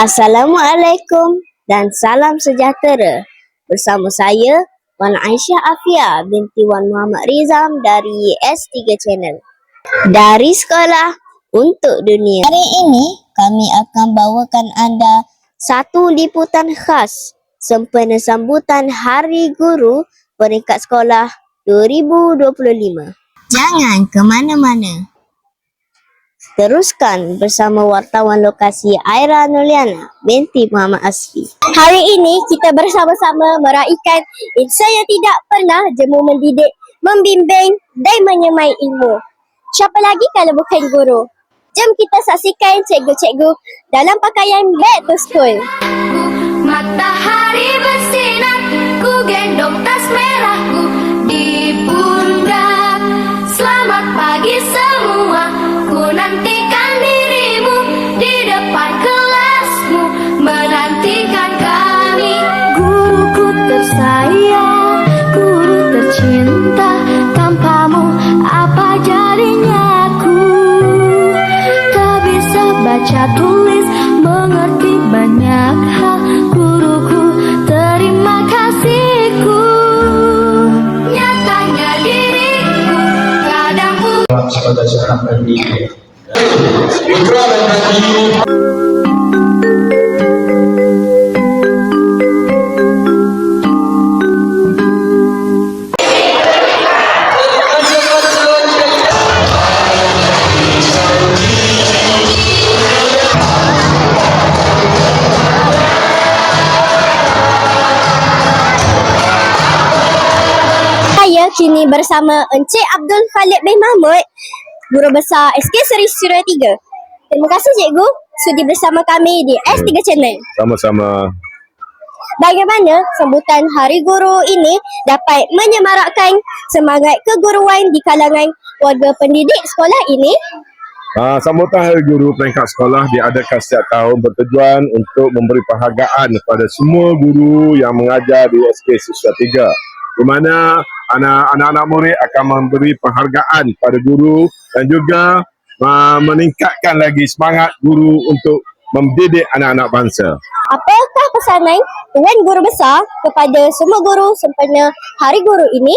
Assalamualaikum dan salam sejahtera. Bersama saya, Wan Aisyah Afia binti Wan Muhammad Rizam dari S3 Channel. Dari sekolah untuk dunia. Hari ini, kami akan bawakan anda satu liputan khas sempena sambutan Hari Guru peringkat sekolah 2025. Jangan ke mana-mana. Teruskan bersama wartawan lokasi Aira Nuliana binti Muhammad Asfi. Hari ini kita bersama-sama meraihkan insan yang tidak pernah jemu mendidik, membimbing dan menyemai ilmu. Siapa lagi kalau bukan guru? Jom kita saksikan cikgu-cikgu dalam pakaian back to school. Matahari bersinar, ku gendong tulis, mengerti banyak hal. Guruku, terima kasihku. Nyatanya diriku, kadang kepada seorang pendidik. Ikrar dan kini bersama Encik Abdul Khalid bin Mahmud, Guru Besar SK Seri Suria 3. Terima kasih cikgu sudi bersama kami di S3 Channel. Sama-sama. Bagaimana sambutan Hari Guru ini dapat menyemarakkan semangat keguruan di kalangan warga pendidik sekolah ini? Uh, sambutan Hari Guru peringkat sekolah diadakan setiap tahun bertujuan untuk memberi penghargaan kepada semua guru yang mengajar di SK Siswa 3 di mana anak- anak-anak murid akan memberi penghargaan pada guru dan juga uh, meningkatkan lagi semangat guru untuk mendidik anak-anak bangsa. Apakah pesanan Tuan Guru Besar kepada semua guru sempena Hari Guru ini?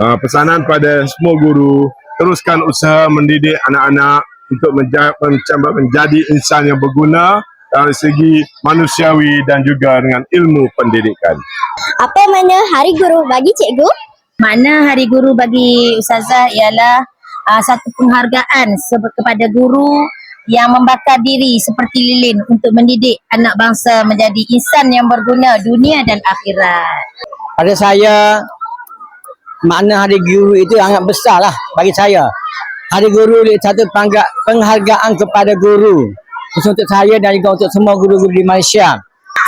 Uh, pesanan pada semua guru teruskan usaha mendidik anak-anak untuk menja- mencabar menjadi insan yang berguna dari segi manusiawi dan juga dengan ilmu pendidikan. Apa makna Hari Guru bagi cikgu? Makna Hari Guru bagi Ustazah ialah uh, satu penghargaan kepada guru yang membakar diri seperti lilin untuk mendidik anak bangsa menjadi insan yang berguna dunia dan akhirat. pada saya makna hari guru itu sangat besar lah bagi saya. Hari guru ini satu penghargaan kepada guru. Khusus untuk saya dan juga untuk semua guru-guru di Malaysia.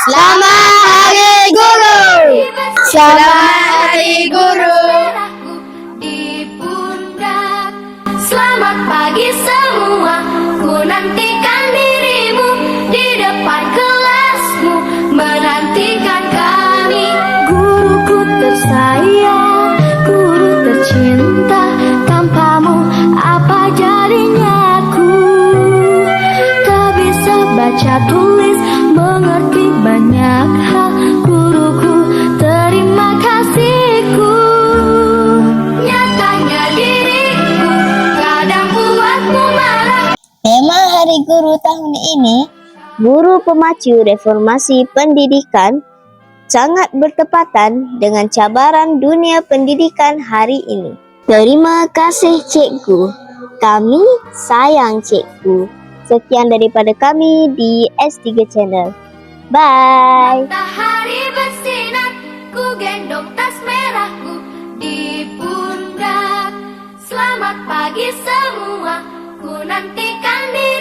Selamat Hari Guru! Selamat Hari Guru tahun ini, Guru Pemacu Reformasi Pendidikan, sangat bertepatan dengan cabaran dunia pendidikan hari ini. Terima kasih cikgu. Kami sayang cikgu. Sekian daripada kami di S3 Channel. Bye. Matahari bersinar Ku gendong tas merahku Di pundak Selamat pagi semua Ku nantikan dirimu